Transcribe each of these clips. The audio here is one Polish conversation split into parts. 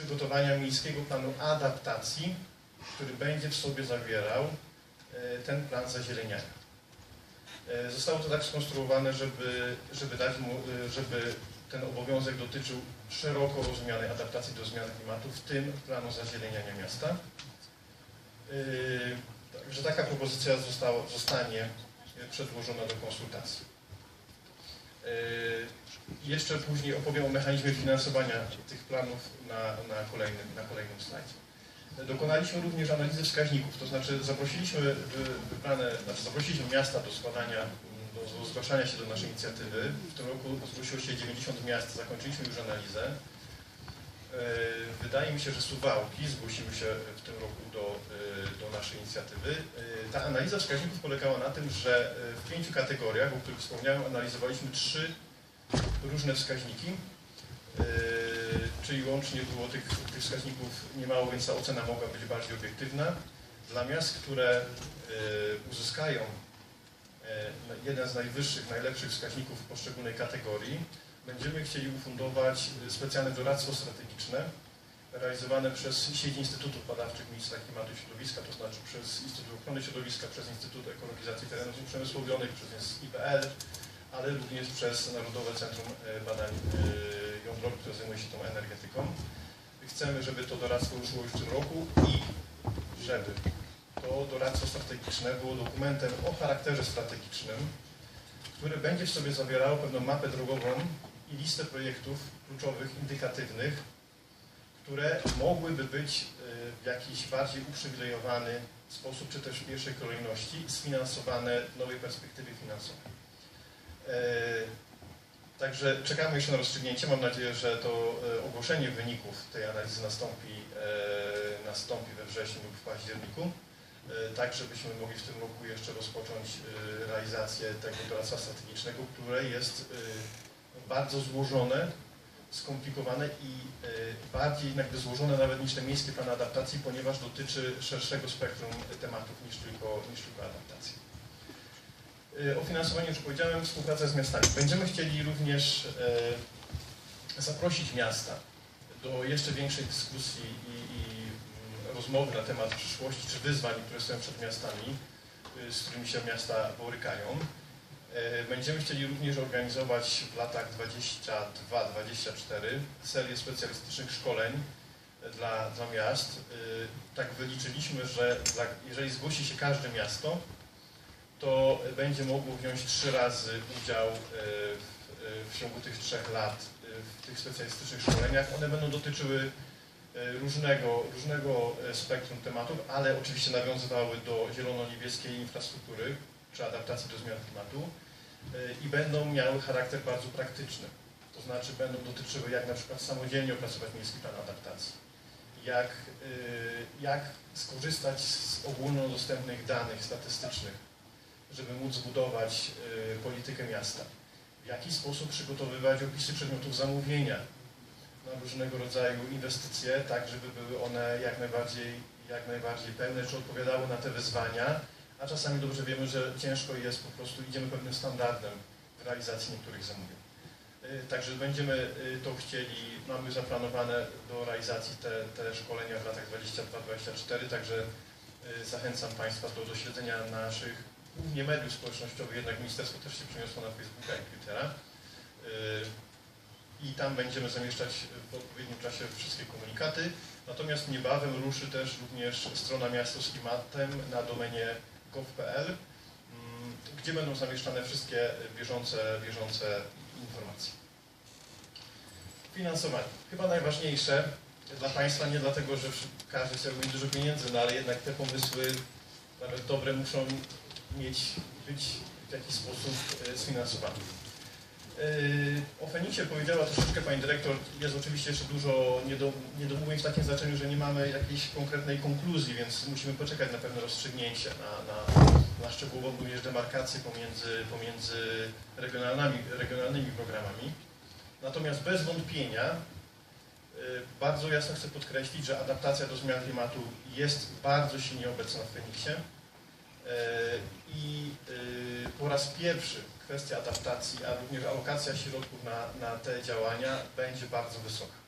przygotowania miejskiego planu adaptacji, który będzie w sobie zawierał e, ten plan zazieleniania. E, Zostało to tak skonstruowane, żeby, żeby dać mu, e, żeby ten obowiązek dotyczył szeroko rozumianej adaptacji do zmian klimatu, w tym planu zazieleniania miasta. Także taka propozycja została, zostanie przedłożona do konsultacji. Yy, Jeszcze później opowiem o mechanizmie finansowania tych planów na, na, kolejnym, na kolejnym slajdzie. Dokonaliśmy również analizy wskaźników, to znaczy zaprosiliśmy wy- wybrane, znaczy zaprosiliśmy miasta do składania, mm, do, do zgłaszania się do naszej inicjatywy. W tym roku zgłosiło się 90 miast, zakończyliśmy już analizę. E, Wydaje mi się, że Suwałki zgłosiły się w tym roku do, e, do naszej inicjatywy. E, Ta analiza wskaźników polegała na tym, że w pięciu kategoriach, o których wspomniałem, analizowaliśmy trzy różne wskaźniki, czyli łącznie było tych, tych wskaźników niemało, więc ta ocena mogła być bardziej obiektywna. Dla miast, które uzyskają jeden z najwyższych, najlepszych wskaźników w poszczególnej kategorii, będziemy chcieli ufundować y, specjalne doradztwo strategiczne realizowane przez sieć Instytutów Badawczych Ministra Klimatu i Środowiska, to znaczy przez Instytut Ochrony Środowiska, przez Instytut Ekologizacji Terenów Uprzemysłowionych, przez IPL, ale również przez Narodowe Centrum e, Badań e, Jądrowych, które zajmuje się tą energetyką. Chcemy, żeby to doradztwo ruszyło już w tym roku i żeby to doradztwo strategiczne było dokumentem o charakterze strategicznym, które będzie w sobie zawierało pewną mapę drogową i listę projektów kluczowych, indykatywnych, które mogłyby być y, w jakiś bardziej uprzywilejowany sposób, czy też w pierwszej kolejności, sfinansowane w nowej perspektywie finansowej. E, Także czekamy jeszcze na rozstrzygnięcie. Mam nadzieję, że to e, ogłoszenie wyników tej analizy nastąpi, nastąpi we wrześniu lub w październiku tak żebyśmy mogli w tym roku jeszcze rozpocząć realizację tego doradztwa strategicznego, które jest bardzo złożone, skomplikowane i e, bardziej jakby złożone nawet niż te miejskie plany adaptacji, ponieważ dotyczy szerszego spektrum tematów niż tylko, niż tylko adaptacji. E, O finansowaniu już powiedziałem, współpraca z miastami. Będziemy chcieli również e, zaprosić miasta do jeszcze większej dyskusji i, i mm, rozmowy na temat przyszłości czy wyzwań, które stoją przed miastami, z którymi się miasta borykają. E, Będziemy chcieli również organizować w latach 22-24 serię specjalistycznych szkoleń e, dla, dla miast. Y, Tak wyliczyliśmy, że dla, jeżeli zgłosi się każde miasto, to będzie mogło wziąć trzy razy udział e, w, w ciągu tych trzech lat e, w tych specjalistycznych szkoleniach. One będą dotyczyły e, różnego, różnego e, spektrum tematów, ale oczywiście nawiązywały do zielono-niebieskiej infrastruktury czy adaptacji do zmian klimatu e, i będą miały charakter bardzo praktyczny. To znaczy będą dotyczyły jak na przykład samodzielnie opracować miejski plan adaptacji, jak, e, jak skorzystać z ogólnodostępnych danych statystycznych, żeby móc zbudować y, politykę miasta. W jaki sposób przygotowywać opisy przedmiotów zamówienia na różnego rodzaju inwestycje, tak żeby były one jak najbardziej, jak najbardziej pełne, czy odpowiadały na te wyzwania, a czasami dobrze wiemy, że ciężko jest po prostu, idziemy pewnym standardem w realizacji niektórych zamówień. Y, Także będziemy y, to chcieli, mamy zaplanowane do realizacji te, te szkolenia w latach 22-24, także y, zachęcam Państwa do, do śledzenia naszych głównie mediów społecznościowych, jednak ministerstwo też się przeniosło na Facebooka i Twittera. I tam będziemy zamieszczać w odpowiednim czasie wszystkie komunikaty. Natomiast niebawem ruszy też również strona Miasto z klimatem na domenie gov.pl, mm, gdzie będą zamieszczane wszystkie bieżące, bieżące informacje. Finansowanie. Chyba najważniejsze dla Państwa, nie dlatego, że każdy chciałby mieć dużo pieniędzy, no ale jednak te pomysły, nawet dobre, muszą mieć, być w jakiś sposób e, sfinansowane. E, O Feniksie powiedziała troszeczkę Pani Dyrektor, jest oczywiście jeszcze dużo niedo- niedomówień w takim znaczeniu, że nie mamy jakiejś konkretnej konkluzji, więc musimy poczekać na pewne rozstrzygnięcie, na, na, na szczegółową również demarkację pomiędzy, pomiędzy regionalnymi, regionalnymi programami. Natomiast bez wątpienia e, bardzo jasno chcę podkreślić, że adaptacja do zmian klimatu jest bardzo silnie obecna w Feniksie. E, I po raz pierwszy kwestia adaptacji, a również alokacja środków na, na te działania będzie bardzo wysoka.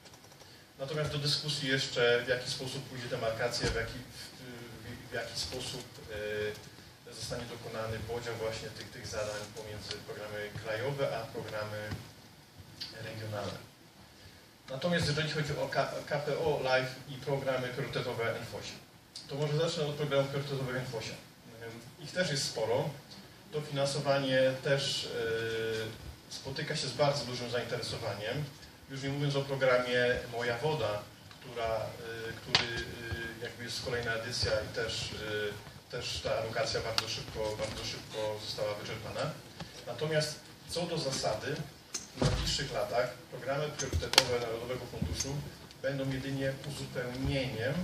Natomiast do dyskusji jeszcze w jaki sposób pójdzie demarkacja, w jaki, w, w jaki sposób e, zostanie dokonany podział właśnie tych, tych zadań pomiędzy programy krajowe a programy regionalne. Natomiast jeżeli chodzi o KPO Live i programy priorytetowe NFOŚ, to może zacznę od programów priorytetowych NFOŚ. Ich też jest sporo. To finansowanie też e, spotyka się z bardzo dużym zainteresowaniem. Już nie mówiąc o programie Moja Woda, która, y, który y, jakby jest kolejna edycja i też, też ta alokacja bardzo szybko, bardzo szybko została wyczerpana. Natomiast co do zasady, w najbliższych latach programy priorytetowe Narodowego Funduszu będą jedynie uzupełnieniem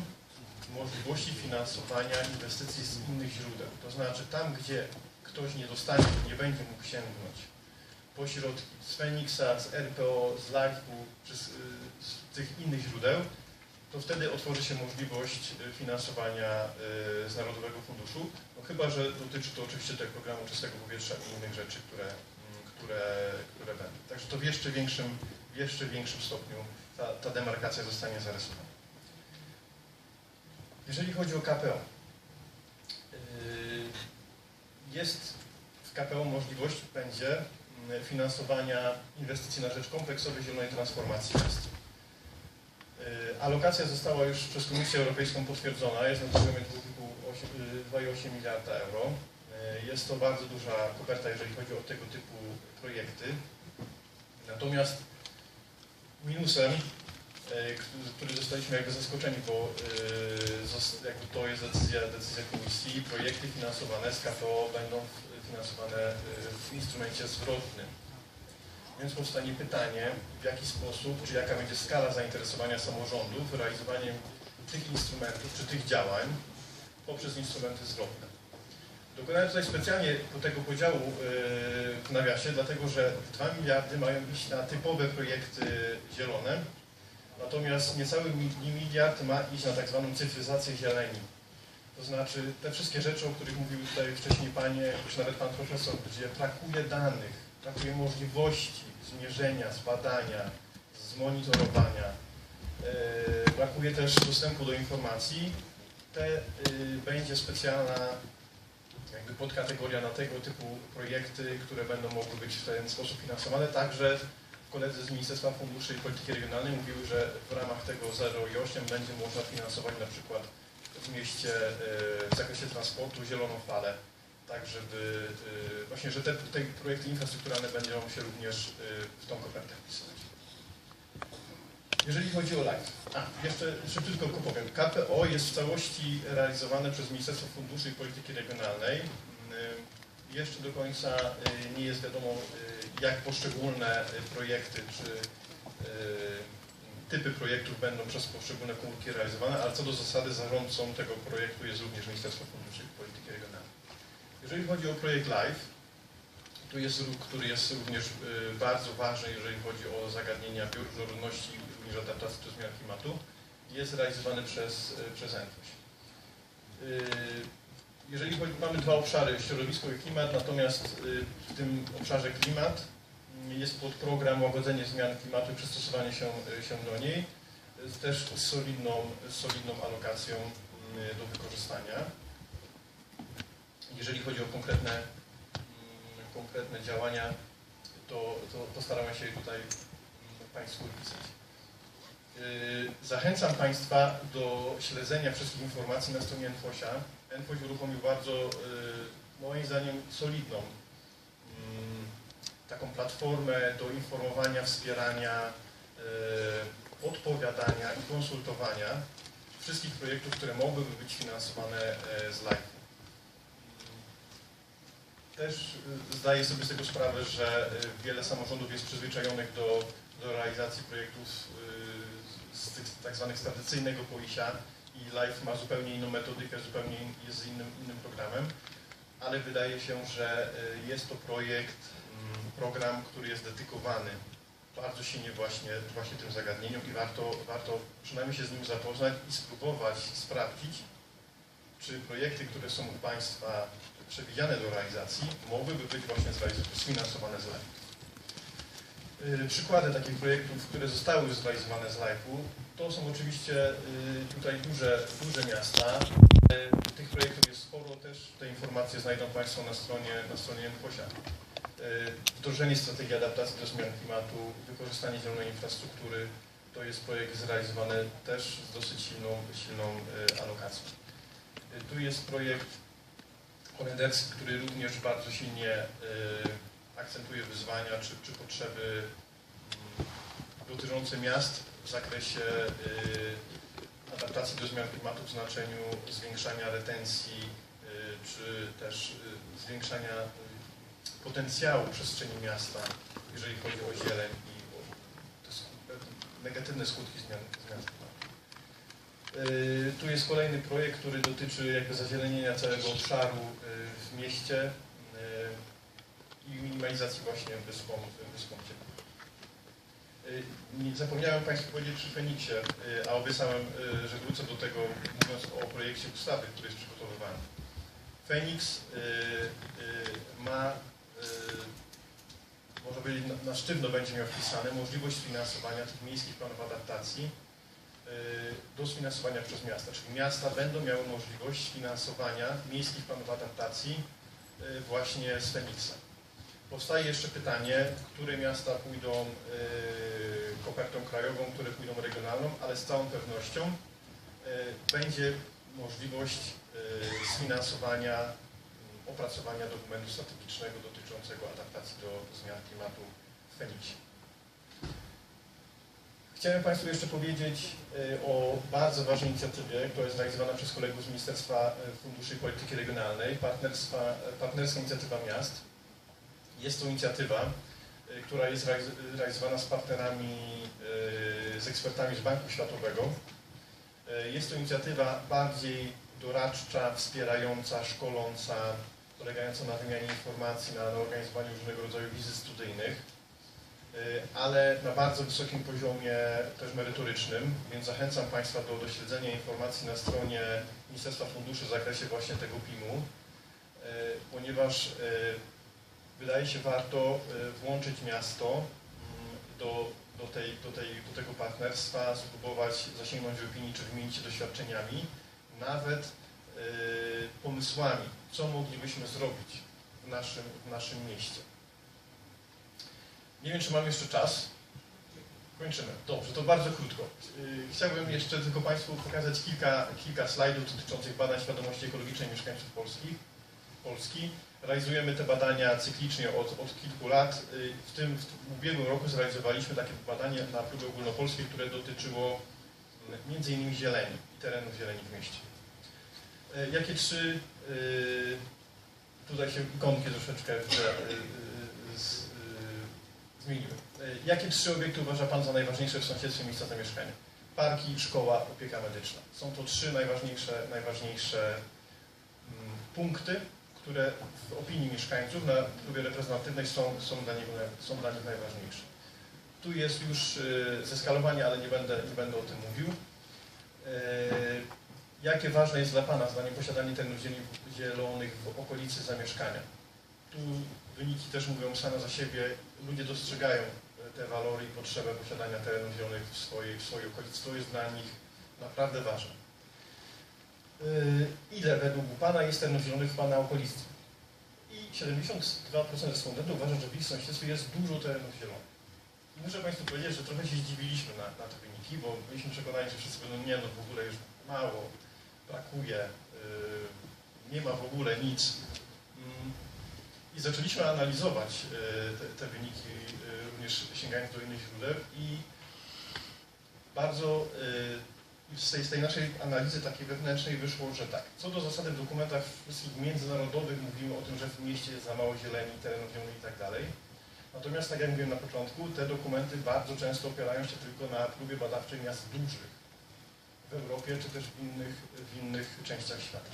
możliwości finansowania inwestycji z innych źródeł. To znaczy tam, gdzie ktoś nie dostanie, nie będzie mógł sięgnąć po środki z Feniksa, z RPO, z czy z, z tych innych źródeł, to wtedy otworzy się możliwość y, finansowania y, z Narodowego Funduszu, no chyba, że dotyczy to oczywiście tego programu czystego powietrza i innych rzeczy, które, mm, które, które będą. Także to w jeszcze większym, w jeszcze większym stopniu ta, ta demarkacja zostanie zarysowana. Jeżeli chodzi o KPO, jest w KPO możliwość, będzie mm, finansowania inwestycji na rzecz kompleksowej zielonej transformacji miast. Y, Alokacja została już przez Komisję Europejską potwierdzona, jest na poziomie 2,8 miliarda euro. Y, Jest to bardzo duża koperta, jeżeli chodzi o tego typu projekty. Natomiast minusem, y, który- który zostaliśmy jakby zaskoczeni, bo zos- jakby to jest decyzja, decyzja Komisji, projekty finansowane z KPO będą finansowane y, w instrumencie zwrotnym. Więc powstanie pytanie, w jaki sposób, czy jaka będzie skala zainteresowania samorządów realizowaniem tych instrumentów, czy tych działań poprzez instrumenty zwrotne. Dokonałem tutaj specjalnie tego podziału w nawiasie, dlatego że 2 miliardy mają iść na typowe projekty zielone, natomiast niecały mi- miliard ma iść na tak zwaną cyfryzację zieleni. To znaczy te wszystkie rzeczy, o których mówiły tutaj wcześniej Panie, czy nawet Pan Profesor, gdzie brakuje danych, brakuje możliwości zmierzenia, zbadania, zmonitorowania, e, brakuje też dostępu do informacji, te y, będzie specjalna jakby podkategoria na tego typu projekty, które będą mogły być w ten sposób finansowane. Także koledzy z Ministerstwa Funduszy i Polityki Regionalnej mówiły, że w ramach tego 0 i 8 będzie można finansować na przykład w mieście y, w zakresie transportu zieloną falę, tak żeby y, właśnie, że te, te projekty infrastrukturalne będą się również y, w tą kopertę wpisywać. Jeżeli chodzi o LIFE, a jeszcze szybciutko tylko powiem, KPO jest w całości realizowane przez Ministerstwo Funduszy i Polityki Regionalnej. Jeszcze do końca y, nie jest wiadomo, y, jak poszczególne y, projekty czy typy projektów będą przez poszczególne komórki realizowane, ale co do zasady zarządcą tego projektu jest również Ministerstwo Funduszy i Polityki Regionalnej. Jeżeli chodzi o projekt LIFE, to jest który jest również bardzo ważny, jeżeli chodzi o zagadnienia bioróżnorodności i również adaptacji do zmian klimatu. Jest realizowany przez, przez ENFOŚ. Y, Jeżeli mamy dwa obszary, środowisko i klimat, natomiast y, w tym obszarze klimat y, jest podprogram łagodzenie zmian klimatu i przystosowanie się, y, się do niej, y, też z solidną, solidną alokacją y, do wykorzystania. Jeżeli chodzi o konkretne, mm, konkretne działania, to, to postaramy się tutaj mm, Państwu opisać. Yy, Zachęcam Państwa do śledzenia wszystkich informacji na stronie Enfosia. Enfoś uruchomił bardzo, yy, moim zdaniem, solidną mm, taką platformę do informowania, wspierania, yy, odpowiadania i konsultowania wszystkich projektów, które mogłyby być finansowane yy, z LIFE. Też y, zdaję sobie z tego sprawę, że y, wiele samorządów jest przyzwyczajonych do, do realizacji projektów y, z tych tak zwanych tradycyjnego POISia i LIFE ma zupełnie inną metodykę, zupełnie jest innym, innym programem, ale wydaje się, że y, jest to projekt, mm, program, który jest dedykowany bardzo silnie właśnie, właśnie tym zagadnieniom i warto, warto przynajmniej się z nim zapoznać i spróbować sprawdzić, czy projekty, które są u Państwa przewidziane do realizacji, mogłyby być właśnie sfinansowane z LIFE. Y, Przykłady takich projektów, które zostały zrealizowane z LIFE-u, to są oczywiście y, tutaj duże, duże miasta. Y, Tych projektów jest sporo też. Te informacje znajdą Państwo na stronie, na stronie. Y, Wdrożenie strategii adaptacji do zmian klimatu, wykorzystanie zielonej infrastruktury, to jest projekt zrealizowany też z dosyć silną, silną alokacją. Tu jest projekt holenderski, który również bardzo silnie akcentuje wyzwania czy, czy potrzeby mm, dotyczące miast w zakresie y, adaptacji do zmian klimatu w znaczeniu zwiększania retencji y, czy też y, zwiększania potencjału przestrzeni miasta, jeżeli chodzi o zieleń i o negatywne skutki zmian, zmian klimatu. Tu jest kolejny projekt, który dotyczy jakby zazielenienia całego obszaru w mieście i minimalizacji właśnie wyspom ciepłych. Y, Zapomniałem Państwu powiedzieć przy Feniksie, y, a obiecałem, y, że wrócę do tego mówiąc o projekcie ustawy, który jest przygotowywany. Feniks ma, można powiedzieć, na- sztywno będzie miał wpisane możliwość finansowania tych miejskich planów adaptacji do sfinansowania przez miasta. Czyli miasta będą miały możliwość finansowania miejskich planów adaptacji właśnie z Feniksa. Powstaje jeszcze pytanie, które miasta pójdą y, kopertą krajową, które pójdą regionalną, ale z całą pewnością y, będzie możliwość y, sfinansowania, opracowania dokumentu strategicznego dotyczącego adaptacji do zmian klimatu w Feniksie. Chciałem Państwu jeszcze powiedzieć o bardzo ważnej inicjatywie, która jest realizowana przez kolegów z Ministerstwa Funduszy i Polityki Regionalnej, partnerstwa, partnerska inicjatywa miast. Jest to inicjatywa, y, która jest realiz- realizowana z partnerami, y, z ekspertami z Banku Światowego. Y, Jest to inicjatywa bardziej doradcza, wspierająca, szkoląca, polegająca na wymianie informacji, na, organizowaniu różnego rodzaju wizyt studyjnych ale na bardzo wysokim poziomie też merytorycznym, więc zachęcam Państwa do, do śledzenia informacji na stronie Ministerstwa Funduszy w zakresie właśnie tego PIM-u, ponieważ wydaje się warto y, włączyć miasto mm, do, do, tej, do, tej, do tego partnerstwa, spróbować zasięgnąć opinii czy wymienić się doświadczeniami, nawet y, pomysłami, co moglibyśmy zrobić w naszym, w naszym mieście. Nie wiem, czy mam jeszcze czas. Kończymy. Dobrze, to bardzo krótko. Yy, Chciałbym jeszcze tylko Państwu pokazać kilka, kilka slajdów dotyczących badań świadomości ekologicznej mieszkańców Polski. Polski. Realizujemy te badania cyklicznie od, od kilku lat. Yy, W tym w ubiegłym roku zrealizowaliśmy takie badanie na próbie ogólnopolskiej, które dotyczyło mm, innymi zieleni i terenów zieleni w mieście. Yy, Jakie trzy, yy, tutaj się ikonki troszeczkę zmieniły. Y, Jakie trzy obiekty uważa Pan za najważniejsze w sąsiedztwie miejsca zamieszkania? Parki, szkoła, opieka medyczna. Są to trzy najważniejsze, najważniejsze mm, punkty, które w opinii mieszkańców na próbie reprezentatywnej są, są, dla, nich, są dla nich najważniejsze. Tu jest już y, zeskalowanie, ale nie będę, nie będę o tym mówił. Y, Jakie ważne jest dla Pana zdaniem posiadanie terenów zielonych w okolicy zamieszkania? Tu wyniki też mówią same za siebie. Ludzie dostrzegają e, te walory i potrzebę posiadania terenów zielonych w swojej, w swojej okolicy. To jest dla nich naprawdę ważne. Yy, Ile według Pana jest terenów zielonych w Pana okolicy? I 72% respondentów uważa, że w ich sąsiedztwie jest dużo terenów zielonych. I muszę Państwu powiedzieć, że trochę się zdziwiliśmy na, na te wyniki, bo byliśmy przekonani, że wszyscy będą nie, no w ogóle już mało, brakuje, yy, nie ma w ogóle nic. Mm. I zaczęliśmy analizować e, te, te wyniki, e, również sięgając do innych źródeł i bardzo z tej, naszej analizy takiej wewnętrznej wyszło, że tak, co do zasady w dokumentach międzynarodowych mówimy o tym, że w mieście jest za mało zieleni, terenów zielonych i tak dalej. Natomiast, tak jak mówiłem na początku, te dokumenty bardzo często opierają się tylko na próbie badawczej miast dużych w Europie czy też w innych, w innych częściach świata.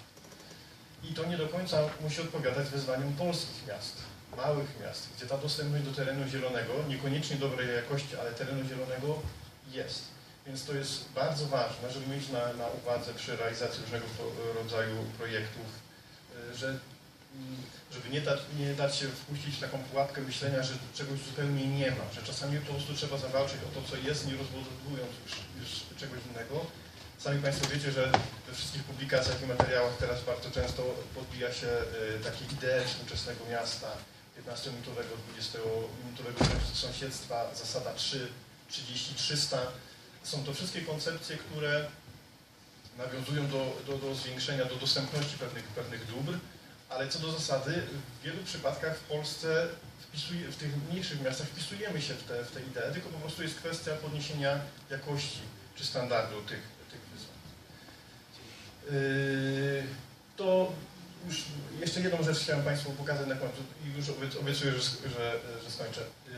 I to nie do końca musi odpowiadać wyzwaniom polskich miast, małych miast, gdzie ta dostępność do terenu zielonego, niekoniecznie dobrej jakości, ale terenu zielonego jest. Więc to jest bardzo ważne, żeby mieć na, na uwadze przy realizacji różnego rodzaju projektów, y, że mm, żeby nie dać, nie dać się wpuścić w taką pułapkę myślenia, że czegoś zupełnie nie ma, że czasami po prostu trzeba zawalczyć o to, co jest, nie rozbudowując już, już czegoś innego. Sami Państwo wiecie, że we wszystkich publikacjach i materiałach teraz bardzo często podbija się y, takie idee współczesnego miasta, 15-minutowego, 20-minutowego sąsiedztwa, zasada 3, 30, 300. Są to wszystkie koncepcje, które nawiązują do, do, do zwiększenia, do dostępności pewnych, pewnych dóbr, ale co do zasady, w wielu przypadkach w Polsce wpisuje, w tych mniejszych miastach wpisujemy się w te, w te idee, tylko po prostu jest kwestia podniesienia jakości czy standardu tych, tych wyzwań. Yy, to już jeszcze jedną rzecz chciałem Państwu pokazać na końcu i już obiec- obiecuję, że, że, że skończę. Yy,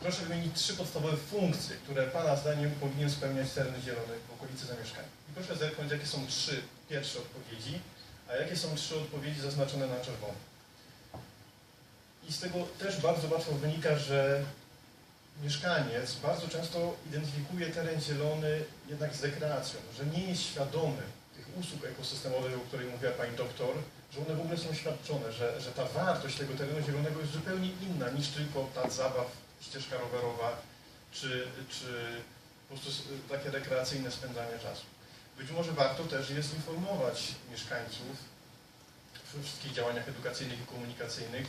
Proszę wymienić trzy podstawowe funkcje, które Pana zdaniem powinien spełniać teren zielony w okolicy zamieszkania. I proszę zerknąć, jakie są trzy pierwsze odpowiedzi, a jakie są trzy odpowiedzi zaznaczone na czerwono. I z tego też bardzo łatwo wynika, że mieszkaniec bardzo często identyfikuje teren zielony jednak z rekreacją, że nie jest świadomy tych usług ekosystemowych, o której mówiła Pani doktor, że one w ogóle są świadczone, że, że ta wartość tego terenu zielonego jest zupełnie inna niż tylko plac zabaw, ścieżka rowerowa, czy, czy po prostu takie rekreacyjne spędzanie czasu. Być może warto też jest informować mieszkańców we wszystkich działaniach edukacyjnych i komunikacyjnych,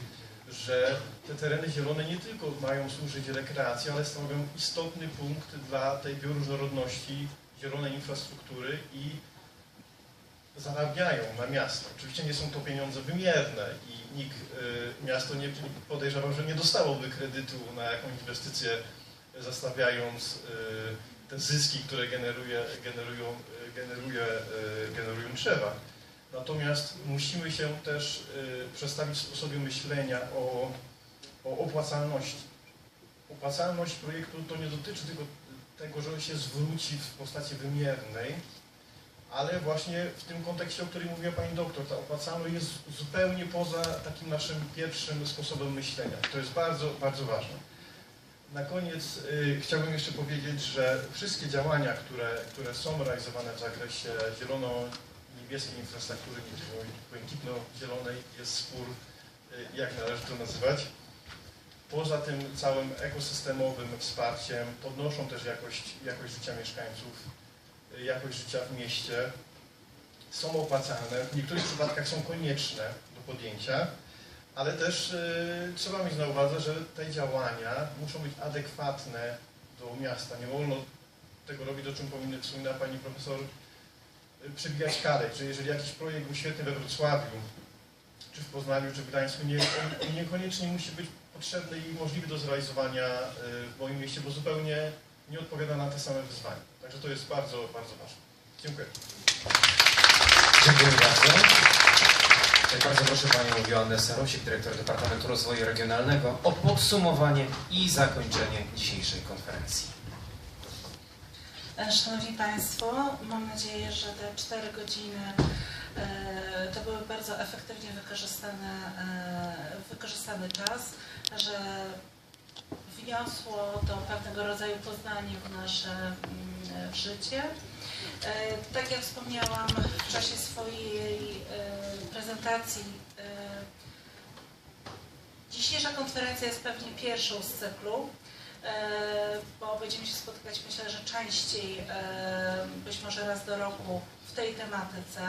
że te tereny zielone nie tylko mają służyć rekreacji, ale stanowią istotny punkt dla tej bioróżnorodności zielonej infrastruktury i zarabiają na miasto. Oczywiście nie są to pieniądze wymierne i nikt, y, miasto nie podejrzewał, że nie dostałoby kredytu na jakąś inwestycję, zastawiając y, te zyski, które generuje, generują, y, generuje, generują drzewa. Natomiast musimy się też przestawić w sposobie myślenia o, o opłacalności. Opłacalność projektu to nie dotyczy tylko tego, że się zwróci w postaci wymiernej, ale właśnie w tym kontekście, o którym mówiła Pani doktor, ta opłacalność jest zupełnie poza takim naszym pierwszym sposobem myślenia. To jest bardzo, bardzo ważne. Na koniec y, chciałbym jeszcze powiedzieć, że wszystkie działania, które, które są realizowane w zakresie zielono-niebieskiej infrastruktury, nie błękitno-zielonej, jest spór, y, jak należy to nazywać. Poza tym całym ekosystemowym wsparciem podnoszą też jakość, jakość życia mieszkańców, jakość życia w mieście. Są opłacalne, w niektórych przypadkach są konieczne do podjęcia, ale też y, trzeba mieć na uwadze, że te działania muszą być adekwatne do miasta. Nie wolno tego robić, o czym wspominała Pani Profesor, y, przebijać karek, że jeżeli jakiś projekt był świetny we Wrocławiu, czy w Poznaniu, czy w Gdańsku, nie, on niekoniecznie musi być potrzebny i możliwy do zrealizowania y, w moim mieście, bo zupełnie nie odpowiada na te same wyzwania. Także to jest bardzo, bardzo ważne. Dziękuję. Dziękuję bardzo. Bardzo proszę Panią Joannę Sarosik, dyrektor Departamentu Rozwoju Regionalnego, o podsumowanie i zakończenie dzisiejszej konferencji. E, Szanowni Państwo, mam nadzieję, że te 4 godziny e, to były bardzo efektywnie wykorzystane, e, wykorzystany czas, że wniosło to pewnego rodzaju poznanie w nasze mm, życie. E, Tak jak wspomniałam w czasie swojej e, prezentacji, e, dzisiejsza konferencja jest pewnie pierwszą z cyklu bo będziemy się spotykać myślę, że częściej, być może raz do roku w tej tematyce.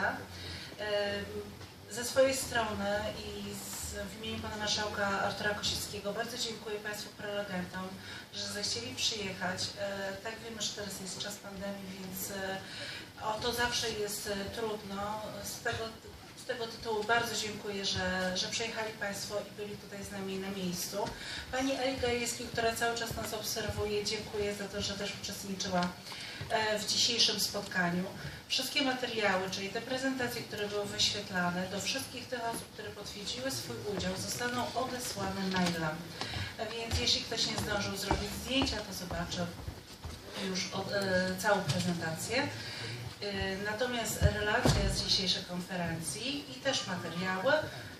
Ze swojej strony i z, w imieniu Pana Marszałka Artura Kosickiego bardzo dziękuję Państwu prelegentom, że zechcieli przyjechać. E, Tak wiemy, że teraz jest czas pandemii, więc e, o to zawsze jest e, trudno. Z tego, z tego tytułu bardzo dziękuję, że, że przyjechali Państwo i byli tutaj z nami na miejscu. Pani Eli Gajewskiej, która cały czas nas obserwuje, dziękuję za to, że też uczestniczyła e, w dzisiejszym spotkaniu. Wszystkie materiały, czyli te prezentacje, które były wyświetlane, do wszystkich tych osób, które potwierdziły swój udział, zostaną odesłane mailem. Więc jeśli ktoś nie zdążył zrobić zdjęcia, to zobaczy już od, e, całą prezentację. E, Natomiast relacje z dzisiejszej konferencji i też materiały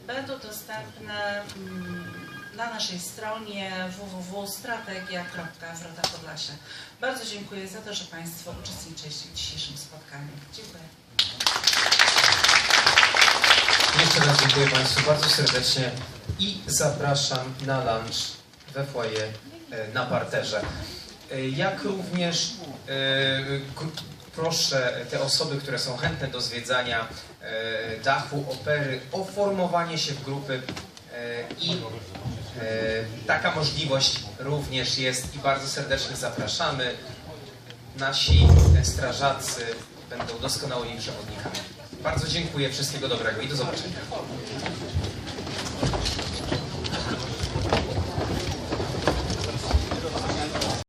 będą dostępne mm, na naszej stronie www.strategia.wrota Bardzo dziękuję za to, że Państwo uczestniczyliście w dzisiejszym spotkaniu. Dziękuję. Jeszcze raz dziękuję Państwu bardzo serdecznie i zapraszam na lunch we foyer e, na parterze. E, Jak również proszę te osoby, które są chętne do zwiedzania e, dachu opery o formowanie się w grupy e, i e, taka możliwość również jest i bardzo serdecznie zapraszamy. Nasi strażacy będą doskonałymi przewodnikami. Bardzo dziękuję, wszystkiego dobrego i do zobaczenia.